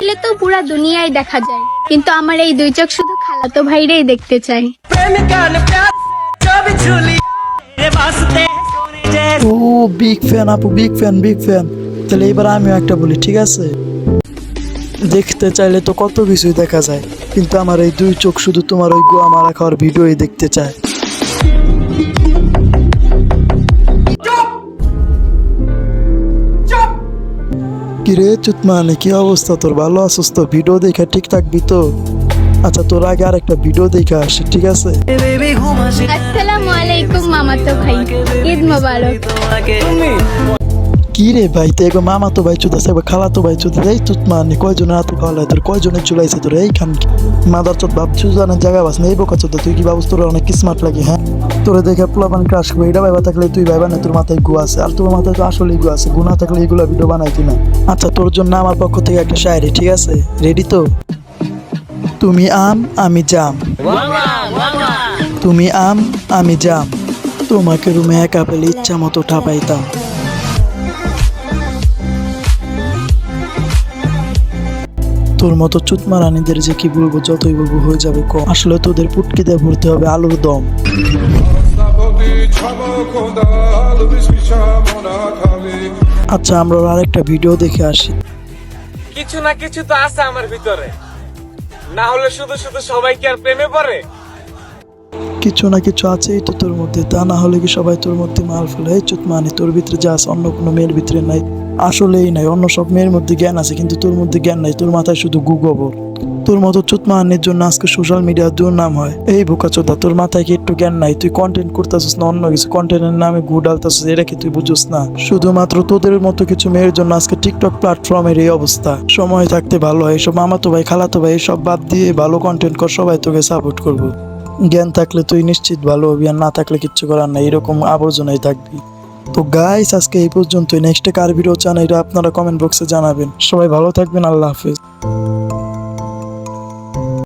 চাইলে তো পুরা দুনিয়ায় দেখা যায়। কিন্তু আমার এই দুই চোখ শুধু খালাতো ভাইরেই দেখতে চাই ও বিগ ফ্যান আপু বিগ ফ্যান বিগ ফ্যান তাহলে এবার আমিও একটা বলি ঠিক আছে? দেখতে চাইলে তো কত কিছুই দেখা যায় কিন্তু আমার এই দুই চোখ শুধু তোমার ওই গোয়া মারা খাওয়ার ভিডিওই দেখতে চায়। কিরে চুতমানি মানে কি অবস্থা? তোর ভালো আছিস তো? ভিডিও দেখা ঠিক থাকবি তো? আচ্ছা তোর আগে আর একটা ভিডিও দেখা আসি ঠিক আছে? আসসালামু আলাইকুম মামাতো ভাই। ঈদ মোবারক। কি রে ভাই, তো এগো মামা তো ভাই চুদাছে এবার খালা তো ভাই চুদাছে। এই তুত মানে কয়জনের হাতে খাওয়ালে তোর? কয়জনের চুলাইছে তোর? এই খান মাদার চোদ ভাব চুজানের জায়গা বাস না এই বোকা চোদ্দ তুই কি ভাবস তোর অনেক স্মার্ট লাগে হ্যাঁ? তোরে দেখে পোলাপান ক্রাশ করবে এটা ভাইবা থাকলে তুই ভাইবা না, তোর মাথায় গু আছে। আর তোর মাথায় তো আসলেই গু আছে, গুণা থাকলে এগুলো ভিডিও বানাইতি না। আচ্ছা তোর জন্য আমার পক্ষ থেকে একটা শায়রি, ঠিক আছে? রেডি তো? তুমি আম, আমি জাম। তুমি আম, আমি জাম। তোমাকে রুমে একা পেলে ইচ্ছা মতো ঠাপাইতাম। তোর মতো চুতমা রানীদের যে কি বলব যতই বলব হয়ে যাবে কম। আসলে তোদের পুটকিতে ভরতে হবে আলুর দম। আচ্ছা আমরা আরেকটা ভিডিও দেখে আসি। কিছু না কিছু তো আছে আমার ভিতরে। না হলে শুধু শুধু সবাই কি আর প্রেমে পড়ে? কিছু না কিছু আছেই তো তোর মধ্যে। তা না হলে কি সবাই তোর মধ্যে মাল ফেলে? এই চুত মানে তোর ভিতরে যা আছে অন্য কোনো মেয়ের ভিতরে নাই। আসলেই নাই, অন্য সব মেয়ের মধ্যে জ্ঞান আছে, কিন্তু তোর মধ্যে জ্ঞান নাই, তোর মাথায় শুধু গু গোবর তোর মতো চুতমাহানের জন্য আজকে সোশ্যাল মিডিয়ার দুর্নাম হয়। এই বোকা চোদা, তোর মাথায় কি একটু জ্ঞান নাই? তুই কন্টেন্ট করতেছিস না অন্য কিছু? কন্টেন্টের নামে গু ডালতেছিস, এটা কি তুই বুঝছিস না? শুধুমাত্র তোদের মতো কিছু মেয়ের জন্য আজকে টিকটক প্ল্যাটফর্মের এই অবস্থা। সময় থাকতে ভালো হয়, এসব মামাতো ভাই, খালাতো ভাই, এসব বাদ দিয়ে ভালো কন্টেন্ট কর, সবাই তোকে সাপোর্ট করব। জ্ঞান থাকলে তুই নিশ্চিত ভালো হবি, আর না থাকলে কিচ্ছু করার নাই, এরকম আবর্জনাই থাকবি। তো গাইস আজকে এই পর্যন্তই। নেক্সটে কার ভিডিও চান এটা আপনারা কমেন্ট বক্সে জানাবেন। সবাই ভালো থাকবেন, আল্লাহ হাফেজ।